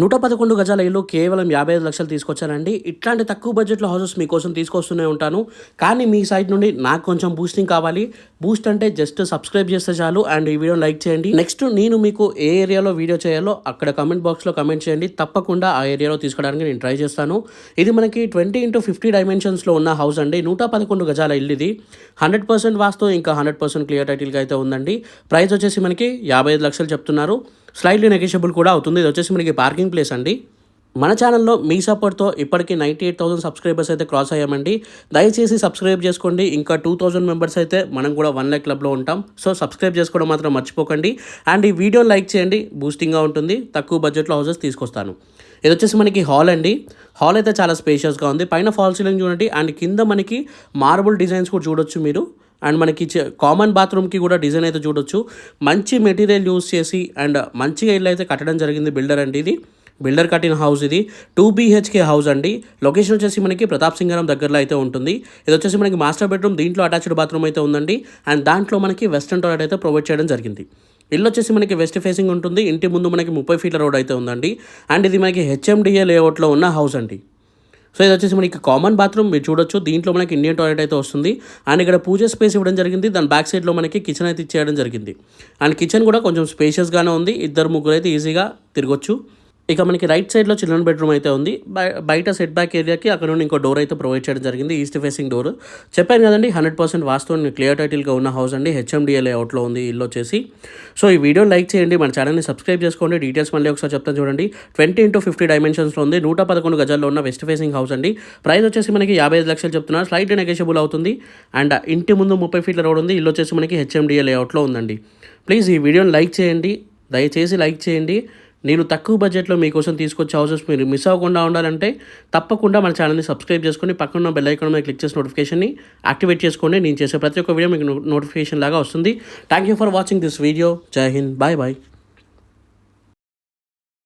నూట పదకొండు గజాల ఇల్లు కేవలం యాభై ఐదు లక్షలు తీసుకొచ్చానండి. ఇట్లాంటి తక్కువ బడ్జెట్లో హౌసెస్ మీకోసం తీసుకొస్తూనే ఉంటాను. కానీ మీ సైడ్ నుండి నాకు కొంచెం బూస్టింగ్ కావాలి. బూస్ట్ అంటే జస్ట్ సబ్స్క్రైబ్ చేస్తే చాలు అండ్ ఈ వీడియో లైక్ చేయండి. నెక్స్ట్ నేను మీకు ఏ ఏరియాలో వీడియో చేయాలో అక్కడ కమెంట్ బాక్స్లో కమెంట్ చేయండి. తప్పకుండా ఆ ఏరియాలో తీసుకోవడానికి నేను ట్రై చేస్తాను. ఇది మనకి ట్వంటీ ఇంటూ ఫిఫ్టీ డైమెన్షన్స్లో ఉన్న హౌస్ అండి. నూట పదకొండు గజాల ఇల్లు ఇది. హండ్రెడ్ పర్సెంట్ వాస్తు ఇంకా హండ్రెడ్ పర్సెంట్ క్లియర్ టైటిల్గా అయితే ఉందండి. ప్రైస్ వచ్చేసి మనకి యాభై ఐదు లక్షలు చెప్తున్నారు. స్లైడ్లీ నెగోషియబుల్ కూడా అవుతుంది. ఇది వచ్చేసి మనకి పార్కింగ్ ప్లేస్ అండి. మన ఛానల్లో మీ సపోర్ట్తో ఇప్పటికి నైంటీ ఎయిట్ థౌసండ్ సబ్స్క్రైబర్స్ అయితే క్రాస్ అయ్యామండి. దయచేసి సబ్స్క్రైబ్ చేసుకోండి. ఇంకా టూ థౌసండ్ మెంబర్స్ అయితే మనం కూడా వన్ ల్యాక్ క్లబ్లో ఉంటాం. సో సబ్స్క్రైబ్ చేసుకోవడం మాత్రం మర్చిపోకండి. అండ్ ఈ వీడియో లైక్ చేయండి. బూస్టింగ్గా ఉంటుంది. తక్కువ బడ్జెట్లో హౌసెస్ తీసుకొస్తాను. ఇది వచ్చేసి మనకి హాల్ అండి. హాల్ అయితే చాలా స్పేషియస్గా ఉంది. పైన ఫాల్ సీలింగ్ చూడండి. అండ్ కింద మనకి మార్బుల్ డిజైన్స్ కూడా చూడొచ్చు మీరు. అండ్ మనకి కామన్ బాత్రూమ్కి కూడా డిజైన్ అయితే చూడొచ్చు. మంచి మెటీరియల్ యూస్ చేసి అండ్ మంచిగా ఇల్లు అయితే కట్టడం జరిగింది బిల్డర్ అండి ఇది. బిల్డర్ కట్టిన హౌస్ ఇది. టూ బీహెచ్కే హౌస్ అండి. లొకేషన్ వచ్చేసి మనకి ప్రతాప్ సింగరం దగ్గరలో అయితే ఉంటుంది. ఇది వచ్చేసి మనకి మాస్టర్ బెడ్రూమ్ దీంట్లో అటాచ్డ్ బాత్రూమ్ అయితే ఉందండి. అండ్ దాంట్లో మనకి వెస్ట్రన్ టాయిలెట్ అయితే ప్రొవైడ్ చేయడం జరిగింది. ఇల్లు వచ్చేసి మనకి వెస్ట్ ఫేసింగ్ ఉంటుంది. ఇంటి ముందు మనకి ముప్పై ఫీట్ల రోడ్ అయితే ఉందండి. అండ్ ఇది మనకి హెచ్ఎండిఏ లేఅవుట్లో ఉన్న హౌస్ అండి. సో ఇది వచ్చేసి మనకి కామన్ బాత్రూమ్ మీరు చూడొచ్చు. దీంట్లో మనకి ఇండియన్ టాయిలెట్ అయితే వస్తుంది. అండ్ ఇక్కడ పూజ స్పేస్ ఇవ్వడం జరిగింది. దాని బ్యాక్ సైడ్లో మనకి కిచెన్ అయితే ఇచ్చేయడం జరిగింది. అండ్ కిచెన్ కూడా కొంచెం స్పేషియస్గానే ఉంది. ఇద్దరు ముగ్గురు అయితే ఈజీగా తిరగొచ్చు. ఇక మనకి రైట్ సైడ్లో చిల్డ్రన్ బెడ్రూమ్ అయితే ఉంది. బయట సెట్ బ్యాక్ ఏరియాకి అక్కడ నుండి ఇంకో డోర్ అయితే ప్రొవైడ్ చేయడం జరిగింది. East facing door. చెప్పాను కదండి హండ్రెడ్ పర్సెంట్ వాస్తవం క్లియర్ టైటిల్గా ఉన్న హౌస్ అండి. హెచ్ఎండిఏ లేఅవుట్లో ఉంది ఇల్లు వచ్చేసి. సో ఈ వీడియో లైక్ చేయండి మన ఛానల్ని సబ్స్క్రైబ్ చేసుకోండి. డీటెయిల్స్ మళ్ళీ ఒకసారి చెప్తాను చూడండి. ట్వంటీ ఇంటూ ఫిఫ్టీ డైమెన్షన్స్లో ఉంది. నూట పదకొండు గజాల్లో ఉన్న వెస్ట్ ఫేసింగ్ హౌస్ అండి. ప్రైస్ వచ్చేసి మనకి యాభై ఐదు లక్షలు చెప్తున్నారు. స్లైట్ నెగోషియబుల్ అవుతుంది. అండ్ ఇంటి ముందు ముప్పై ఫీట్ల రోడ్ ఉంది. ఇల్లు వచ్చేసి మనకి హెచ్ఎండిఏ లేఅవుట్లో ఉందండి. ప్లీజ్ ఈ వీడియోని లైక్ చేయండి. దయచేసి లైక్ చేయండి. నేను తక్కువ బడ్జెట్లో మీకోసం తీసుకొచ్చే హౌసెస్ మీరు మిస్ అవ్వకుండా ఉండాలంటే తప్పకుండా మన ఛానల్ని సబ్స్క్రైబ్ చేసుకొని పక్కన బెల్ ఐకాన్ మీద క్లిక్ చేసి నోటిఫికేషన్ని యాక్టివేట్ చేసుకోండి. నేను చేసే ప్రతి ఒక్క వీడియో మీకు నోటిఫికేషన్ లాగా వస్తుంది. Thank you for watching this video Jai Hind bye bye